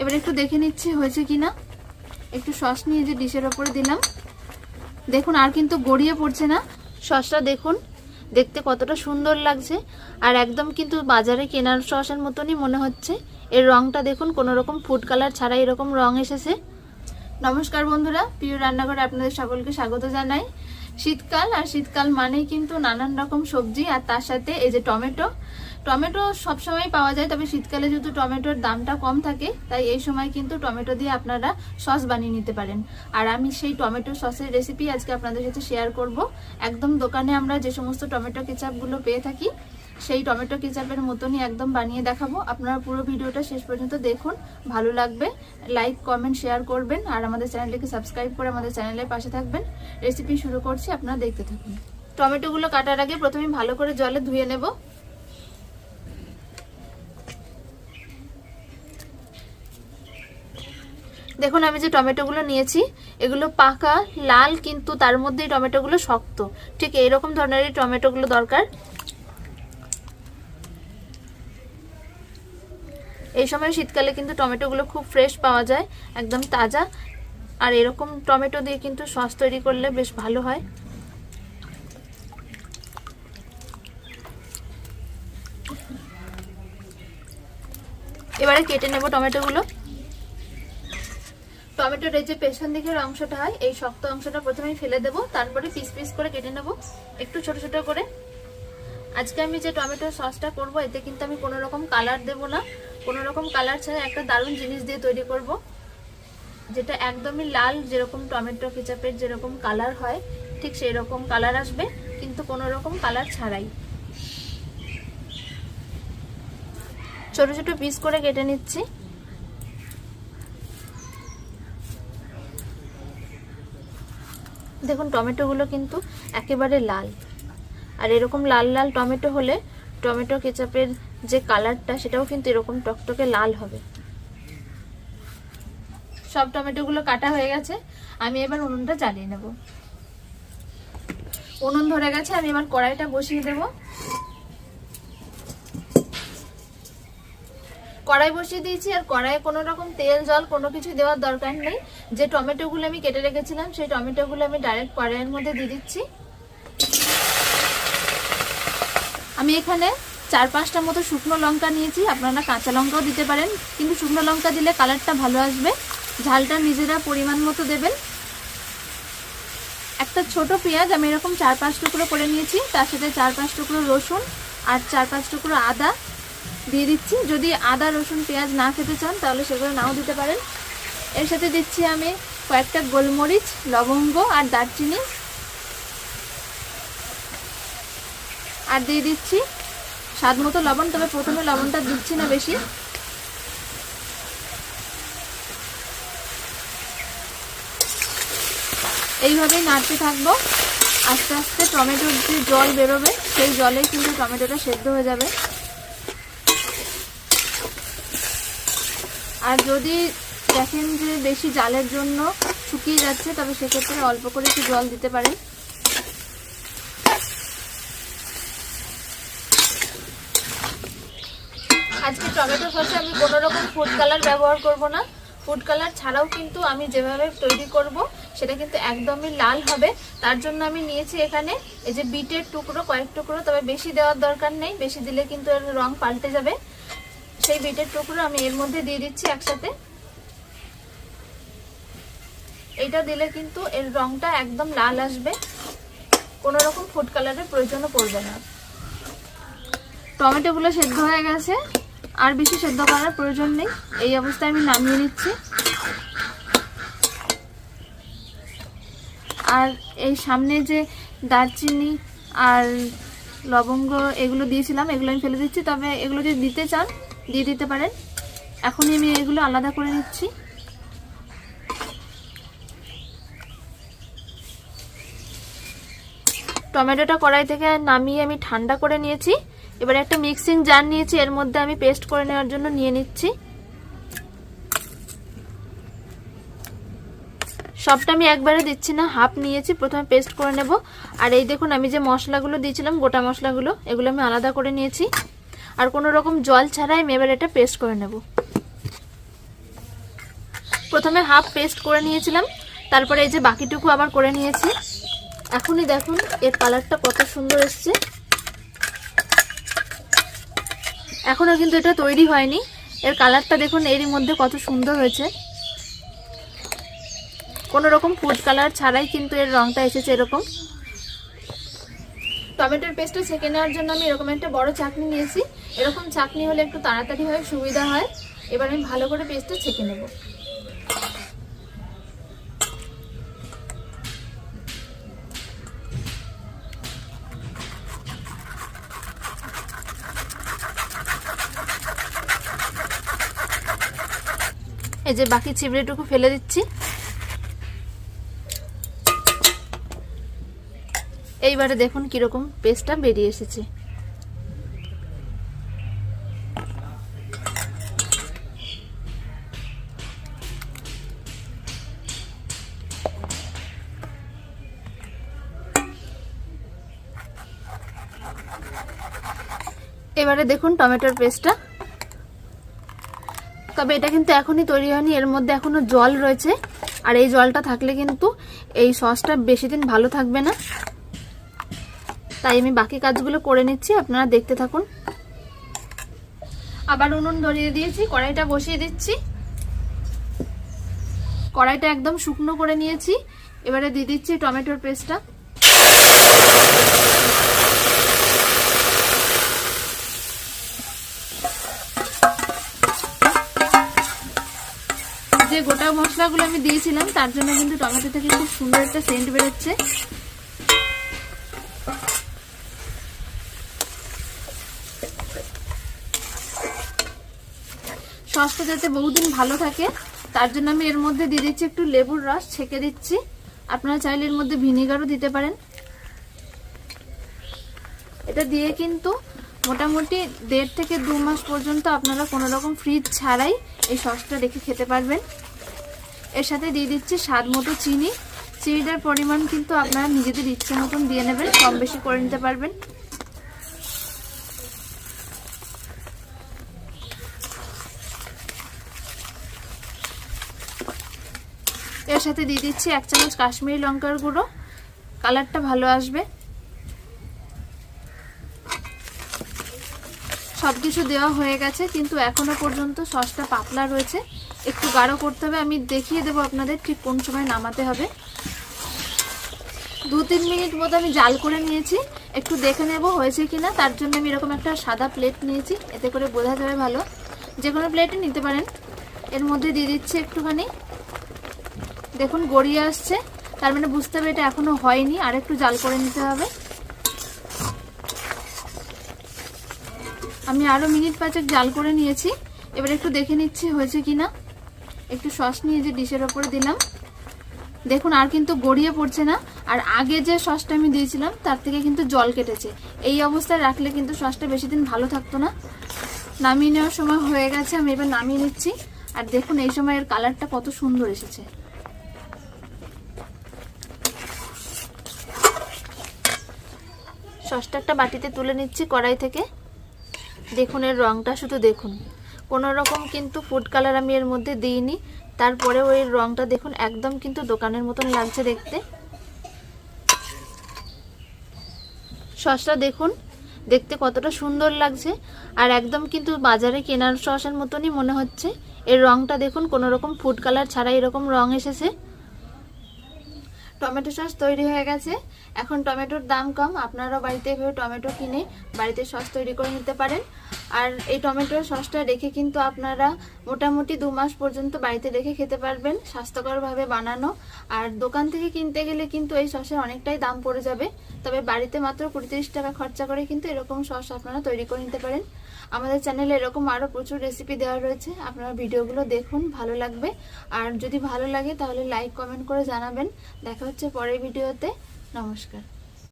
এবার একটু দেখে নিচ্ছি হয়েছে কিনা। একটু সস নিয়ে যে ডিশের ওপরে দিলাম। দেখুন, আর কিন্তু গড়িয়ে পড়ছে না। সসটা দেখুন, দেখতে কতটা সুন্দর লাগছে। আর একদম কিন্তু বাজারে কেনার সসের মতনই মনে হচ্ছে। এর রংটা দেখুন, কোনো রকম ফুড কালার ছাড়া এরকম রং এসেছে। নমস্কার বন্ধুরা, প্রিয় রান্নাঘরে আপনাদের সকলকে স্বাগত জানাই। শীতকাল, আর শীতকাল মানেই কিন্তু নানান রকম সবজি, আর তার সাথে এই যে টমেটো টমেটো সবসময় পাওয়া যায়, তবে শীতকালে যেহেতু টমেটোর দামটা কম থাকে, তাই এই সময় কিন্তু টমেটো দিয়ে আপনারা সস বানিয়ে নিতে পারেন। আর আমি সেই টমেটো সসের রেসিপি আজকে আপনাদের সাথে শেয়ার করব। একদম দোকানে আমরা যে সমস্ত টমেটো কেচাপগুলো পেয়ে থাকি, সেই টমেটো কেচাপের মতনই একদম বানিয়ে দেখাবো। আপনারা পুরো ভিডিওটা শেষ পর্যন্ত দেখুন, ভালো লাগবে। লাইক কমেন্ট শেয়ার করবেন, আর আমাদের চ্যানেলটিকে সাবস্ক্রাইব করে আমাদের চ্যানেলের পাশে থাকবেন। রেসিপি শুরু করছি, আপনারা দেখতে থাকুন। টমেটোগুলো কাটার আগে প্রথমে ভালো করে জলে ধুয়ে নেব। দেখুন, আমি যে টমেটোগুলো নিয়েছি, এগুলো পাকা, লাল, কিন্তু তার মধ্যেই টমেটোগুলো শক্ত। ঠিক এইরকম ধরনেরই টমেটোগুলো দরকার। এই সময় শীতকালে কিন্তু টমেটোগুলো খুব ফ্রেশ পাওয়া যায়, একদম তাজা। আর এরকম টমেটো দিয়ে কিন্তু সস তৈরি করলে বেশ ভালো হয়। এবারে কেটে নেব টমেটোগুলো। টমেটোর এই যে পেছন দিকের অংশটা হয়, এই শক্ত অংশটা প্রথমে ফেলে দেব, তারপরে পিস পিস করে কেটে নেব, একটু ছোট ছোট করে। আজকে আমি যে টমেটোর সসটা করব, এতে কিন্তু আমি কোনো রকম কালার দেব না। কোনো রকম কালার ছাড়া একটা দারুণ জিনিস দিয়ে তৈরি করব, যেটা একদমই লাল যেরকম টমেটো কেচাপের যেরকম কালার হয়, ঠিক সেই রকম কালার আসবে, কিন্তু কোনো রকম কালার ছাড়াই। ছোট ছোট পিস করে কেটে নিচ্ছি। দেখুন, টমেটোগুলো কিন্তু একেবারে লাল। আর এরকম লাল লাল টমেটো হলে টমেটো কেচাপের যে কালারটা, সেটাও কিন্তু এরকম টকটকে লাল হবে। সব টমেটোগুলো কাটা হয়ে গেছে। আমি এবার উনুনটা জ্বালিয়ে নেব। উনুন ধরে গেছে, আমি এবার কড়াইটা বসিয়ে দেব। কড়াই বসিয়ে দিয়েছি আর কড়াইয়ে কোনো রকম তেল, জল কোনো কিছু দেওয়ার দরকার নেই। যে টমেটোগুলো আমি কেটে রেখেছিলাম, সেই টমেটোগুলো আমি ডাইরেক্ট কড়াইয়ের মধ্যে দিয়ে দিচ্ছি। আমি এখানে চার পাঁচটা মতো শুকনো লঙ্কা নিয়েছি। আপনারা কাঁচা লঙ্কাও দিতে পারেন, কিন্তু শুকনো লঙ্কা দিলে কালারটা ভালো আসবে। ঝালটা নিজেরা পরিমাণ মতো দেবেন। একটা ছোট পেঁয়াজ আমি এরকম চার পাঁচ টুকরো করে নিয়েছি। তার সাথে চার পাঁচ টুকরো রসুন আর চার পাঁচ টুকরো আদা। দিয়ে দিচ্ছি। যদি আদা, রসুন, পেঁয়াজ না খেতে চান, তাহলে সেগুলো নাও দিতে পারেন। এর সাথে দিচ্ছি আমি কয়েকটা গোলমরিচ, লবঙ্গ আর দারচিনি। আর দিয়ে দিচ্ছি স্বাদ মতো লবণ, তবে প্রথমে লবণটা দিচ্ছি না বেশি। এইভাবেই নাড়তে থাকব। আস্তে আস্তে টমেটোর যে জল বেরোবে, সেই জলে কিন্তু টমেটোটা সেদ্ধ হয়ে যাবে। আর যদি দেখেন যে বেশি জালের জন্য শুকিয়ে যাচ্ছে, তবে সেক্ষেত্রে অল্প করে একটু জল দিতে পারেন। আজকে টমেটো সসে আমি কোনো রকম ফুড কালার ব্যবহার করব না। ফুড কালার ছাড়াও কিন্তু আমি যেভাবে তৈরি করব, সেটা কিন্তু একদমই লাল হবে। তার জন্য আমি নিয়েছি এখানে এই যে বিটের টুকরো, কয়েক টুকরো, তবে বেশি দেওয়ার দরকার নেই। বেশি দিলে কিন্তু এর রং পাল্টে যাবে। সেই বিটের টুকরো আমি এর মধ্যে দিয়ে দিচ্ছি একসাথে। এটা দিলে কিন্তু এর রংটা একদম লাল আসবে। কোনো রকম ফুড কালারের প্রয়োজনও পড়বে না। টমেটোগুলো সেদ্ধ হয়ে গেছে। আর বেশি সেদ্ধ করার প্রয়োজন নেই। এই অবস্থায় আমি নামিয়ে নিচ্ছি। আর এই সামনে যে দারচিনি আর লবঙ্গ এগুলো দিয়েছিলাম, এগুলো আমি ফেলে দিচ্ছি। তবে এগুলো যদি দিতে চান দিয়ে দিতে পারেন। এখনই আমি এগুলো আলাদা করে নিচ্ছি। টমেটোটা কড়াই থেকে নামিয়ে আমি ঠান্ডা করে নিয়েছি। এবার একটা মিক্সিং জার নিয়েছি, এর মধ্যে আমি পেস্ট করে নেওয়ার জন্য নিয়ে নিচ্ছি। সবটা আমি একবারে দিচ্ছি না, হাফ নিয়েছি, প্রথমে পেস্ট করে নেব। আর এই দেখুন, আমি যে মশলাগুলো দিয়েছিলাম, গোটা মশলাগুলো, এগুলো আমি আলাদা করে নিয়েছি। আর কোনো রকম জল ছাড়াই আমি এবার এটা পেস্ট করে নেব। প্রথমে হাফ পেস্ট করে নিয়েছিলাম, তারপরে এই যে বাকিটুকু আবার করে নিয়েছি। এখনই দেখুন, এর কালারটা কত সুন্দর এসছে। এখনও কিন্তু এটা তৈরি হয়নি। এর কালারটা দেখুন এরই মধ্যে কত সুন্দর হয়েছে। কোনো রকম ফুড কালার ছাড়াই কিন্তু এর রংটা এসেছে এরকম। টমেটোর পেস্টটা ছেঁকে নেওয়ার জন্য আমি এরকম একটা বড় চাটনি নিয়েছি। এরকম চাটনি হলে একটু তাড়াতাড়ি হয়, সুবিধা হয়। এবার আমি ভালো করে পেস্টটা ছেঁকে নেব। এই যে বাকি চিবড়েটুকু ফেলে দিচ্ছি। এইবারে দেখুন কীরকম পেস্টটা বেরিয়ে এসেছে। এবারে দেখুন টমেটোর পেস্টটা তবে এটা কিন্তু এখনই তৈরি হয়নি, এর মধ্যে এখনও জল রয়েছে। আর এই জলটা থাকলে কিন্তু এই সসটা বেশি দিন ভালো থাকবে না। তাই আমি বাকি কাজগুলো করে নিচ্ছি, আপনারা দেখতে থাকুন। আবার উনুন ধরিয়ে দিয়েছি, কড়াইটা বসিয়ে দিচ্ছি। কড়াইটা একদম শুকনো করে নিয়েছি, এবারে দিয়ে দিচ্ছি টমেটোর পেস্টটা। যে গোটা মশলাগুলো আমি দিয়েছিলাম, তার জন্য কিন্তু টমেটো থেকে খুব সুন্দর একটা সেন্ট বেরোচ্ছে। সসটা যাতে বহুদিন ভালো থাকে, তার জন্য আমি এর মধ্যে দিয়ে দিচ্ছি একটু লেবুর রস, ছেঁকে দিচ্ছি। আপনারা চাইলে এর মধ্যে ভিনিগারও দিতে পারেন। এটা দিয়ে কিন্তু মোটামুটি দেড় থেকে দু মাস পর্যন্ত আপনারা কোনো রকম ফ্রিজ ছাড়াই এই সসটা রেখে খেতে পারবেন। এর সাথে দিয়ে দিচ্ছি স্বাদ মতো চিনি। চিনিটার পরিমাণ কিন্তু আপনারা নিজেদের ইচ্ছে মতন দিয়ে নেবেন, কম বেশি করে নিতে পারবেন। এর সাথে দিয়ে দিচ্ছি এক চামচ কাশ্মীরি লঙ্কার গুঁড়ো। কালারটা ভালো আসবে। সব কিছু দেওয়া হয়ে গেছে, কিন্তু এখনও পর্যন্ত সসটা পাতলা রয়েছে। একটু গাঢ় করতে হবে, আমি দেখিয়ে দেবো আপনাদের ঠিক কোন সময় নামাতে হবে। দু তিন মিনিট মতো আমি জাল করে নিয়েছি, একটু দেখে নেব হয়েছে কি না তার জন্য আমি এরকম একটা সাদা প্লেট নিয়েছি, এতে করে বোঝা যাবে ভালো। যে কোনো প্লেটে নিতে পারেন। এর মধ্যে দিয়ে দিচ্ছি একটুখানি। দেখুন, গড়িয়ে আসছে। তার মানে বুঝতে হবে এটা এখনও হয়নি। আর একটু জাল করে নিতে হবে। আমি আরও মিনিট পাঁচেক জাল করে নিয়েছি। এবার একটু দেখে নিচ্ছি হয়েছে কিনা। একটু সস নিয়ে যে ডিশের ওপরে দিলাম। দেখুন, আর কিন্তু গড়িয়ে পড়ছে না। আর আগে যে সসটা আমি দিয়েছিলাম, তার থেকে কিন্তু জল কেটেছে। এই অবস্থায় রাখলে কিন্তু সসটা বেশি দিন ভালো থাকতো না। নামিয়ে নেওয়ার সময় হয়ে গেছে, আমি এবার নামিয়ে নিচ্ছি। আর দেখুন, এই সময় এর কালারটা কত সুন্দর এসেছে। সসটা একটা বাটিতে তুলে নিচ্ছি কড়াই থেকে। দেখুন, এর রংটা শুধু দেখুন। কোনো রকম কিন্তু ফুড কালার আমি এর মধ্যে দিইনি। তারপরেও এর রংটা দেখুন, একদম কিন্তু দোকানের মতন লাগছে দেখতে। সসটা দেখুন, দেখতে কতটা সুন্দর লাগছে। আর একদম কিন্তু বাজারে কেনার সসের মতনই মনে হচ্ছে। এর রংটা দেখুন, কোনো রকম ফুড কালার ছাড়া এরকম রং এসেছে। টমেটো সস তৈরি হয়ে গেছে। এখন টমেটোর দাম কম। আপনারাও বাড়িতে এভাবে টমেটো কিনে বাড়িতে সস তৈরি করে নিতে পারেন। আর এই টমেটোর সসটা রেখে কিন্তু আপনারা মোটামুটি দু মাস পর্যন্ত বাড়িতে রেখে খেতে পারবেন, স্বাস্থ্যকরভাবে বানানো। আর দোকান থেকে কিনতে গেলে কিন্তু এই সসের অনেকটাই দাম পড়ে যাবে। তবে বাড়িতে মাত্র কুড়ি তিরিশ টাকা খরচা করে কিন্তু এরকম সস আপনারা তৈরি করে নিতে পারেন। আমাদের চ্যানেলে এরকম আরও প্রচুর রেসিপি দেওয়া রয়েছে। আপনারা ভিডিওগুলো দেখুন, ভালো লাগবে। আর যদি ভালো লাগে তাহলে লাইক কমেন্ট করে জানাবেন। দেখা হচ্ছে পরের ভিডিওতে। নমস্কার।